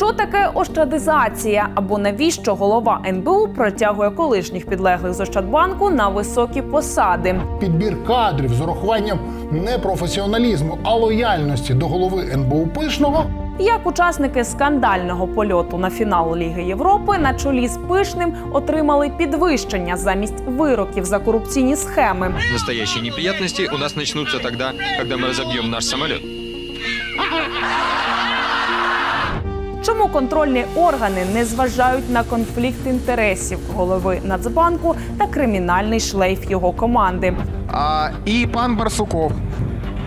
Що таке ощадизація? Або навіщо голова НБУ протягує колишніх підлеглих з Ощадбанку на високі посади? Підбір кадрів з урахуванням не професіоналізму, а лояльності до голови НБУ Пишного Як учасники скандального польоту на фінал Ліги Європи на чолі з пишним отримали підвищення замість вироків за корупційні схеми. Настоящие неприятности у нас начнутся тогда, когда мы разобьем наш самолет. Чому контрольні органи не зважають на конфлікт інтересів голови Нацбанку та кримінальний шлейф його команди? А, і пан Барсуков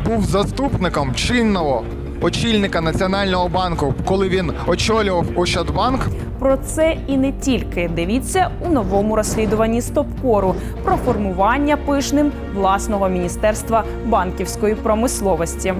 був заступником чинного очільника Національного банку, коли він очолював Ощадбанк. Про це і не тільки дивіться у новому розслідуванні Стопкору про формування пишним власного міністерства банківської промисловості.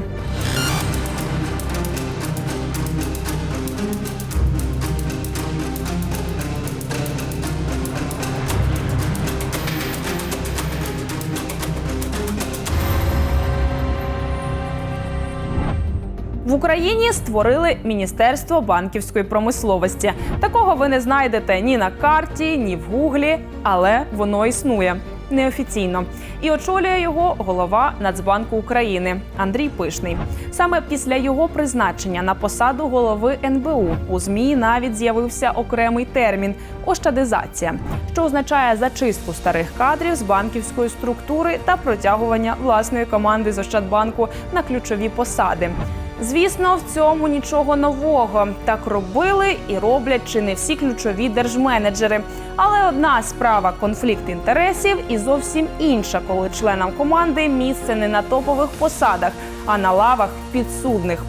Україні створили Міністерство банківської промисловості. Такого ви не знайдете ні на карті, ні в гуглі, але воно існує неофіційно. І очолює його голова Нацбанку України Андрій Пишний. Саме після його призначення на посаду голови НБУ у ЗМІ навіть з'явився окремий термін ощадизація, що означає зачистку старих кадрів з банківської структури та протягування власної команди з Ощадбанку на ключові посади. Звісно, в цьому нічого нового. Так робили і роблять чи не всі ключові держменеджери. Але одна справа конфлікт інтересів і зовсім інша, коли членам команди місце не на топових посадах, а на лавах підсудних.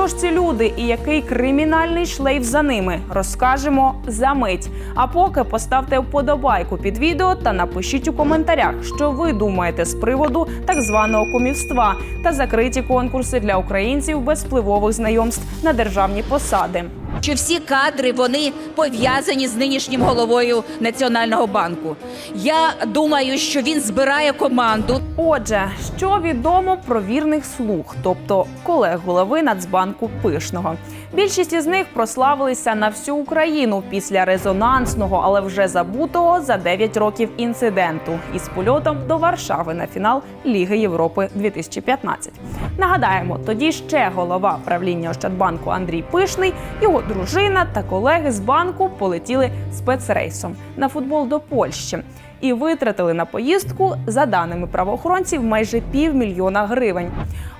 Хто ж ці люди і який кримінальний шлейф за ними, розкажемо за мить. А поки поставте вподобайку під відео та напишіть у коментарях, що ви думаєте з приводу так званого комівства та закриті конкурси для українців без впливових знайомств на державні посади. Що всі кадри вони пов'язані з нинішнім головою Національного банку. Я думаю, що він збирає команду. Отже, що відомо про вірних слуг, тобто колег голови Нацбанку Пишного. Більшість із них прославилися на всю Україну після резонансного, але вже забутого за 9 років інциденту із польотом до Варшави на фінал Ліги Європи 2015. Нагадаємо, тоді ще голова правління Ощадбанку Андрій Пишний, його дружина та колеги з банку полетіли спецрейсом на футбол до Польщі і витратили на поїздку, за даними правоохоронців, майже півмільйона гривень.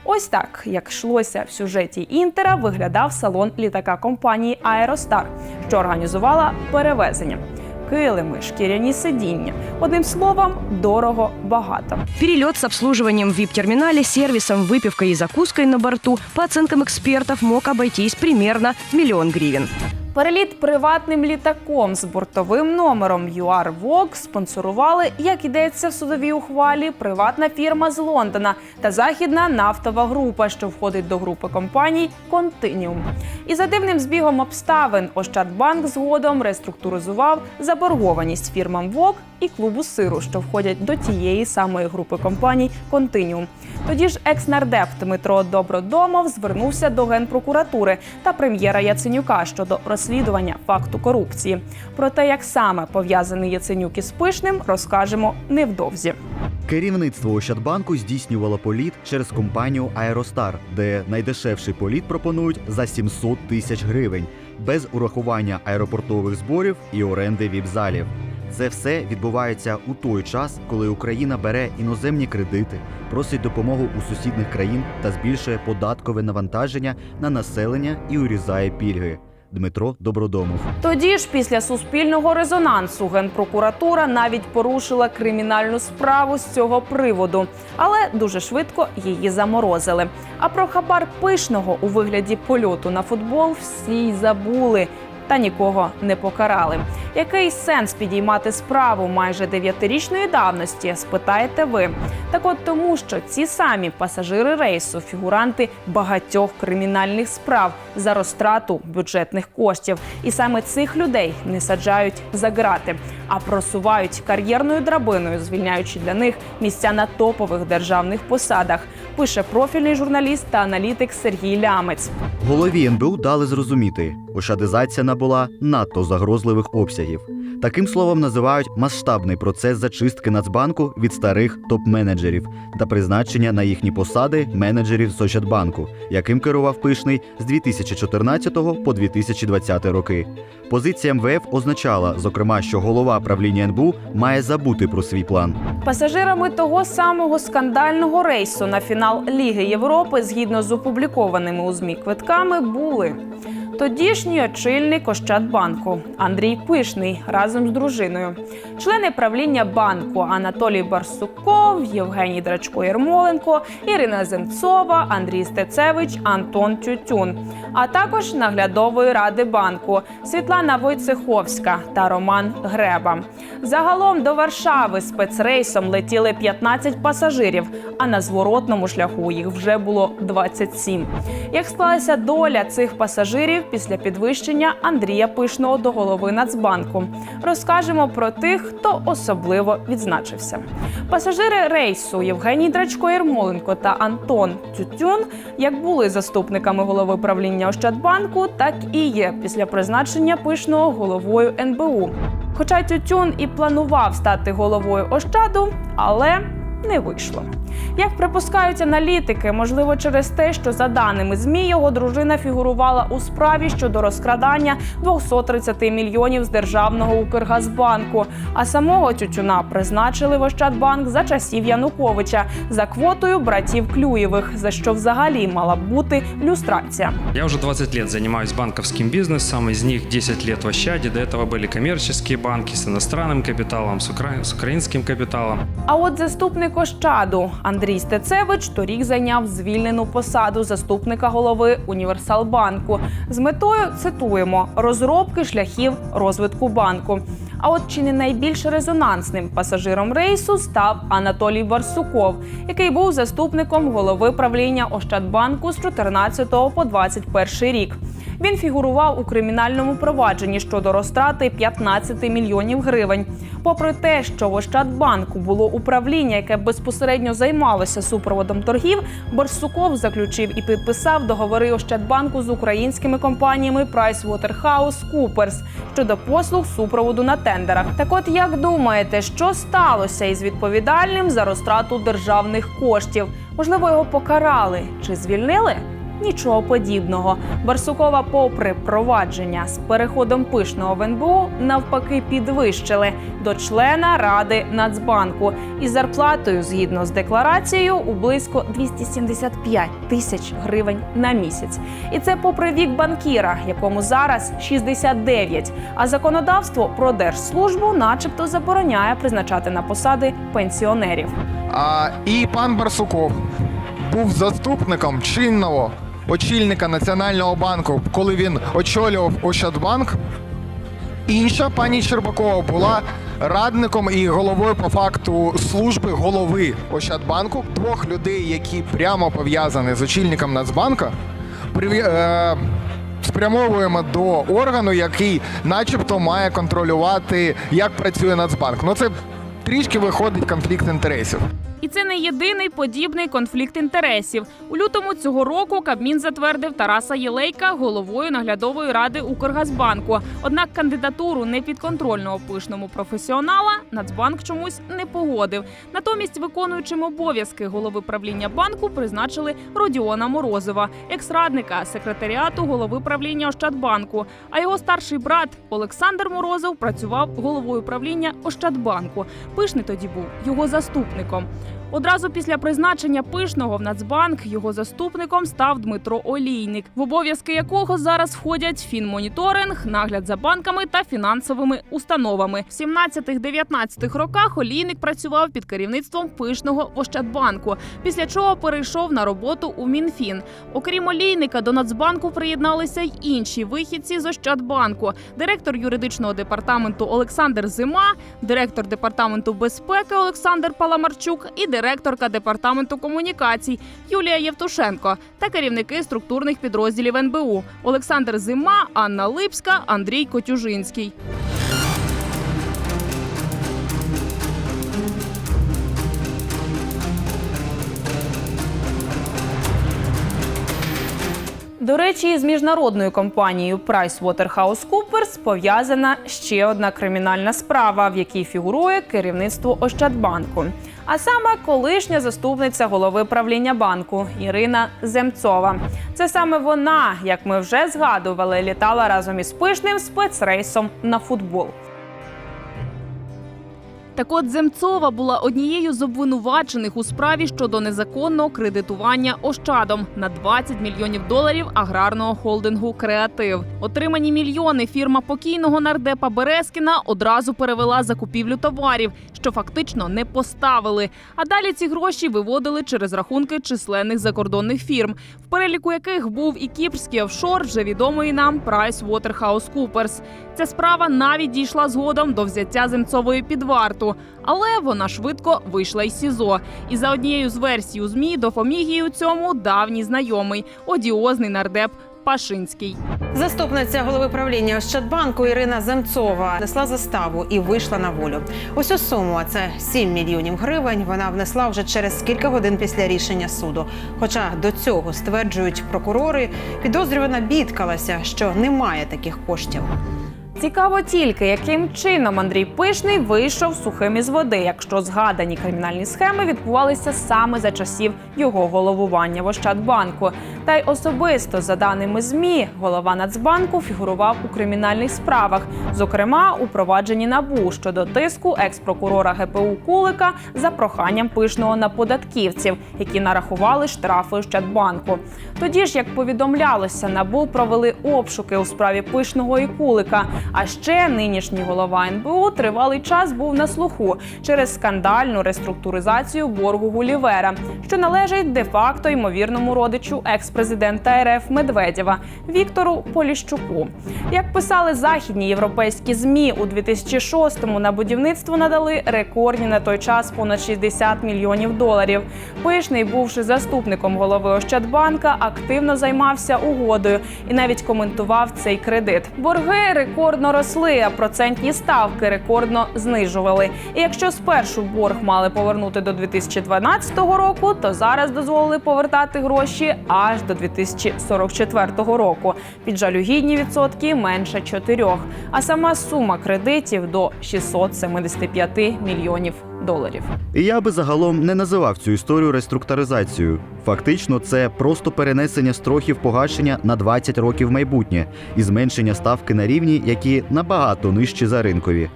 Ось так, як йшлося в сюжеті Інтера, виглядав салон літака компанії Аеростар, що організувала перевезення. Килими, шкіряні сидіння. Одним словом, дорого багато. Перелет с обслуживанием в VIP-терминале, сервисом, выпивкой и закуской на борту по оценкам экспертов мог обойтись примерно в миллион гривен. Переліт приватним літаком з бортовим номером UR Vogue спонсорували, як йдеться в судовій ухвалі, приватна фірма з Лондона та західна нафтова група, що входить до групи компаній Continuum. І за дивним збігом обставин Ощадбанк згодом реструктуризував заборгованість фірмам Vogue і клубу сиру, що входять до тієї самої групи компаній Continuum. Тоді ж екс-нардеп Дмитро Добродомов звернувся до генпрокуратури та прем'єра Яценюка щодо розслідування факту корупції. Про те, як саме пов'язаний Яценюк із пишним, розкажемо невдовзі. Керівництво Ощадбанку здійснювало політ через компанію Аеростар, де найдешевший політ пропонують за 700 тисяч гривень, без урахування аеропортових зборів і оренди віп-залів. Це все відбувається у той час, коли Україна бере іноземні кредити, просить допомогу у сусідних країн та збільшує податкове навантаження на населення і урізає пільги. Дмитро Добродомов. Тоді ж, після суспільного резонансу, генпрокуратура навіть порушила кримінальну справу з цього приводу, але дуже швидко її заморозили. А про хабар пишного у вигляді польоту на футбол всі й забули. Та нікого не покарали. Який сенс підіймати справу майже дев'ятирічної давності? Спитаєте ви. Так от тому, що ці самі пасажири рейсу фігуранти багатьох кримінальних справ за розтрату бюджетних коштів, і саме цих людей не саджають за ґрати, а просувають кар'єрною драбиною, звільняючи для них місця на топових державних посадах. Пише профільний журналіст та аналітик Сергій Лямець. Голові НБУ дали зрозуміти, ошадизація набула надто загрозливих обсягів. Таким словом називають масштабний процес зачистки Нацбанку від старих топ-менеджерів та призначення на їхні посади менеджерів з яким керував пишний з 2014 по 2020 роки. Позиція МВФ означала, зокрема, що голова правління НБУ має забути про свій план. Пасажирами того самого скандального рейсу на фінал Ліги Європи, згідно з опублікованими у змі квитками, були тодішній очільник Ощадбанку Андрій Пишний разом з дружиною, члени правління банку Анатолій Барсуков, Євгеній Драчко Єрмоленко, Ірина Земцова, Андрій Стецевич, Антон Тютюн, а також наглядової ради банку Світлана Войцеховська та Роман Греба. Загалом до Варшави спецрейсом летіли 15 пасажирів, а на зворотному шляху їх вже було 27. Як склалася доля цих пасажирів після підвищення Андрія Пишного до голови Нацбанку, розкажемо про тих, хто особливо відзначився. Пасажири рейсу Євгеній Драчко Єрмоленко та Антон Тютюн як були заступниками голови правління Ощадбанку, так і є після призначення пишного головою НБУ. Хоча Тютюн і планував стати головою Ощаду, але не вийшло. Як припускають аналітики, можливо, через те, що за даними ЗМІ його дружина фігурувала у справі щодо розкрадання 230 мільйонів з державного Укргазбанку. А самого Тютюна призначили в Ощадбанк за часів Януковича за квотою братів Клюєвих, за що взагалі мала б бути люстрація. Я уже 20 лет занимаюсь банковским бизнесом, из них 10 лет в Ощаде, до этого были коммерческие банки с иностранным капиталом, с, укра- с украинским капиталом. А от заступник Ощаду Андрій Стецевич торік зайняв звільнену посаду заступника голови Універсалбанку з метою цитуємо розробки шляхів розвитку банку. А от чи не найбільш резонансним пасажиром рейсу став Анатолій Барсуков, який був заступником голови правління Ощадбанку з 14 по 21 рік. Він фігурував у кримінальному провадженні щодо розтрати 15 мільйонів гривень. Попри те, що в Ощадбанку було управління, яке безпосередньо займалося супроводом торгів, Борсуков заключив і підписав договори Ощадбанку з українськими компаніями PricewaterhouseCoopers щодо послуг супроводу на тендерах. Так, от як думаєте, що сталося із відповідальним за розтрату державних коштів? Можливо, його покарали чи звільнили? Нічого подібного. Барсукова, попри провадження з переходом пишного в НБУ, навпаки, підвищили до члена ради Нацбанку із зарплатою згідно з декларацією у близько 275 тисяч гривень на місяць. І це попри вік банкіра, якому зараз 69. А законодавство про держслужбу, начебто, забороняє призначати на посади пенсіонерів. А, і пан Барсуков був заступником чинного очільника Національного банку, коли він очолював Ощадбанк. Інша пані Щербакова була радником і головою по факту служби голови Ощадбанку. Двох людей, які прямо пов'язані з очільником Нацбанка, приві- е, спрямовуємо до органу, який, начебто, має контролювати, як працює Нацбанк. Ну це трішки виходить конфлікт інтересів. І це не єдиний подібний конфлікт інтересів. У лютому цього року Кабмін затвердив Тараса Єлейка головою наглядової ради Укргазбанку. Однак кандидатуру непідконтрольного пишному професіонала Нацбанк чомусь не погодив. Натомість, виконуючим обов'язки голови правління банку, призначили Родіона Морозова, екс-радника секретаріату голови правління Ощадбанку. А його старший брат Олександр Морозов працював головою правління Ощадбанку. Пишний тоді був його заступником. Одразу після призначення пишного в Нацбанк його заступником став Дмитро Олійник, в обов'язки якого зараз входять фінмоніторинг, нагляд за банками та фінансовими установами. В 17-19 роках Олійник працював під керівництвом пишного в Ощадбанку, після чого перейшов на роботу у Мінфін. Окрім Олійника, до Нацбанку приєдналися й інші вихідці з Ощадбанку, директор юридичного департаменту Олександр Зима, директор департаменту безпеки Олександр Паламарчук і директорка департаменту комунікацій Юлія Євтушенко та керівники структурних підрозділів НБУ Олександр Зима, Анна Липська, Андрій Котюжинський. До речі, з міжнародною компанією PricewaterhouseCoopers пов'язана ще одна кримінальна справа, в якій фігурує керівництво Ощадбанку. А саме колишня заступниця голови правління банку Ірина Земцова. Це саме вона, як ми вже згадували, літала разом із пишним спецрейсом на футбол. Так от Земцова була однією з обвинувачених у справі щодо незаконного кредитування Ощадом на 20 мільйонів доларів аграрного холдингу Креатив. Отримані мільйони фірма покійного нардепа Березкіна одразу перевела закупівлю товарів, що фактично не поставили. А далі ці гроші виводили через рахунки численних закордонних фірм, в переліку яких був і кіпрський офшор, вже відомий нам PricewaterhouseCoopers. Ця справа навіть дійшла згодом до взяття Земцової під варту, але вона швидко вийшла із СІЗО. І за однією з версій у змі допоміг їй у цьому давній знайомий одіозний нардеп Пашинський. Заступниця голови правління Ощадбанку Ірина Земцова внесла заставу і вийшла на волю. Усю суму, а це 7 мільйонів гривень, вона внесла вже через кілька годин після рішення суду. Хоча до цього стверджують прокурори, підозрювана бідкалася, що немає таких коштів. Цікаво тільки, яким чином Андрій Пишний вийшов сухим із води, якщо згадані кримінальні схеми відбувалися саме за часів його головування в Ощадбанку. Та й особисто, за даними змі, голова Нацбанку фігурував у кримінальних справах, зокрема у провадженні набу щодо тиску екс-прокурора ГПУ Кулика за проханням пишного на податківців, які нарахували штрафи Ощадбанку. Тоді ж, як повідомлялося, набу провели обшуки у справі пишного і Кулика. А ще нинішній голова НБУ тривалий час був на слуху через скандальну реструктуризацію боргу Гулівера, що належить де-факто ймовірному родичу екс-президента РФ Медведєва Віктору Поліщуку. Як писали західні європейські змі у 2006-му на будівництво надали рекордні на той час понад 60 мільйонів доларів. Пишний, бувши заступником голови Ощадбанка, активно займався угодою і навіть коментував цей кредит. Борги рекордно росли, а процентні ставки рекордно знижували. І якщо спершу борг мали повернути до 2012 року, то зараз дозволили повертати гроші аж до 2044 року. Під жалюгідні відсотки менше 4. А сама сума кредитів до 675 мільйонів доларів. І я би загалом не називав цю історію реструктуризацією. Фактично, це просто перенесення строків погашення на 20 років в майбутнє і зменшення ставки на рівні, які набагато нижчі за ринкові.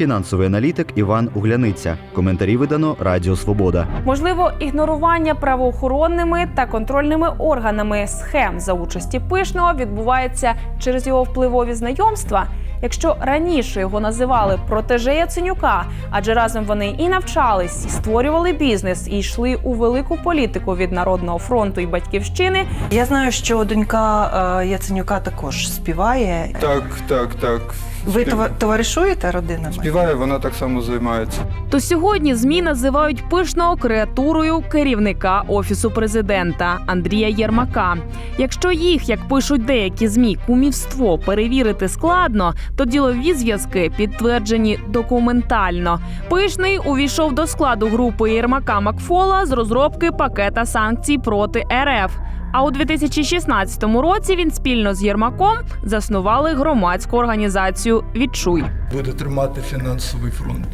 Фінансовий аналітик Іван Угляниця. Коментарі видано Радіо Свобода. Можливо, ігнорування правоохоронними та контрольними органами схем за участі пишного відбувається через його впливові знайомства. Якщо раніше його називали протеже Яценюка, адже разом вони і навчались, і створювали бізнес, і йшли у велику політику від народного фронту і батьківщини. Я знаю, що донька е, Яценюка також співає. Так, так, так. Ви Спів- товаришуєте родинами? Співає, вона так само займається. То сьогодні змі називають пишного креатурою керівника офісу президента Андрія Єрмака. Якщо їх, як пишуть деякі змі, кумівство перевірити складно, то ділові зв'язки підтверджені документально. Пишний увійшов до складу групи Єрмака Макфола з розробки пакета санкцій проти РФ. А у 2016 році він спільно з Єрмаком заснували громадську організацію Відчуй. Буде тримати фінансовий фронт.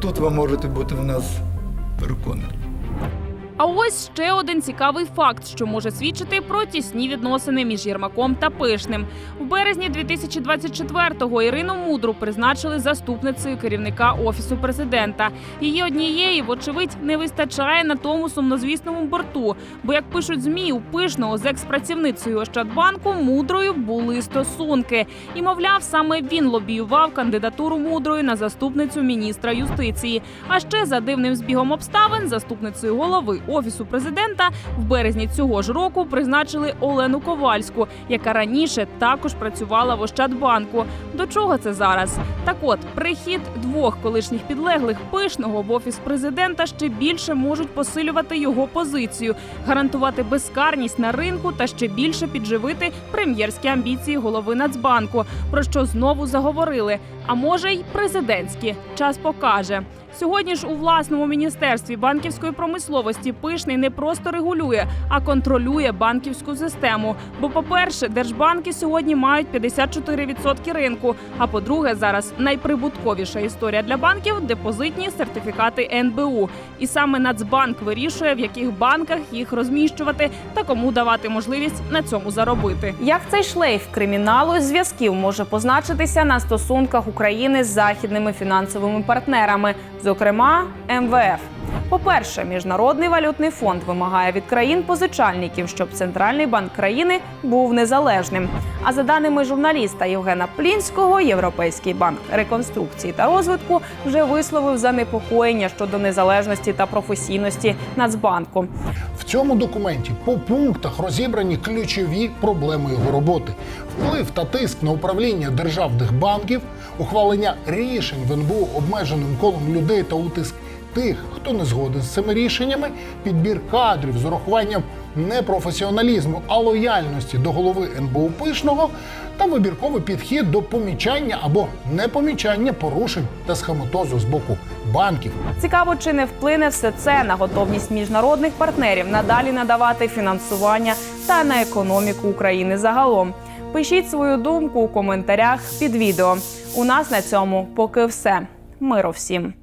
Тут ви можете бути в нас переконані. А ось ще один цікавий факт, що може свідчити про тісні відносини між Єрмаком та Пишним. В березні 2024-го Ірину Мудру призначили заступницею керівника офісу президента. Її однієї, вочевидь, не вистачає на тому сумнозвісному борту. Бо, як пишуть змі, у пишного з експрацівницею Ощадбанку мудрою були стосунки. І мовляв, саме він лобіював кандидатуру мудрої на заступницю міністра юстиції. А ще за дивним збігом обставин заступницею голови офісу президента в березні цього ж року призначили Олену Ковальську, яка раніше також працювала в Ощадбанку. До чого це зараз? Так от прихід двох колишніх підлеглих пишного в офіс президента ще більше можуть посилювати його позицію, гарантувати безкарність на ринку та ще більше підживити прем'єрські амбіції голови Нацбанку, про що знову заговорили. А може й президентські. Час покаже. Сьогодні ж у власному міністерстві банківської промисловості пишний не просто регулює, а контролює банківську систему. Бо, по-перше, держбанки сьогодні мають 54% ринку. А по-друге, зараз найприбутковіша історія для банків депозитні сертифікати НБУ. І саме Нацбанк вирішує, в яких банках їх розміщувати та кому давати можливість на цьому заробити. Як цей шлейф криміналу зв'язків може позначитися на стосунках України з західними фінансовими партнерами, зокрема МВФ? По-перше, міжнародний валютний фонд вимагає від країн-позичальників, щоб центральний банк країни був незалежним. А за даними журналіста Євгена Плінського, Європейський банк реконструкції та розвитку вже висловив занепокоєння щодо незалежності та професійності Нацбанку. В цьому документі по пунктах розібрані ключові проблеми його роботи: вплив та тиск на управління державних банків, ухвалення рішень в НБУ обмеженим колом людей та утиск тих, хто не згоден з цими рішеннями, підбір кадрів з урахуванням не професіоналізму, а лояльності до голови НБУ пишного та вибірковий підхід до помічання або непомічання порушень та схематозу з боку банків. Цікаво, чи не вплине все це на готовність міжнародних партнерів надалі надавати фінансування та на економіку України загалом. Пишіть свою думку у коментарях під відео. У нас на цьому поки все. Миру всім.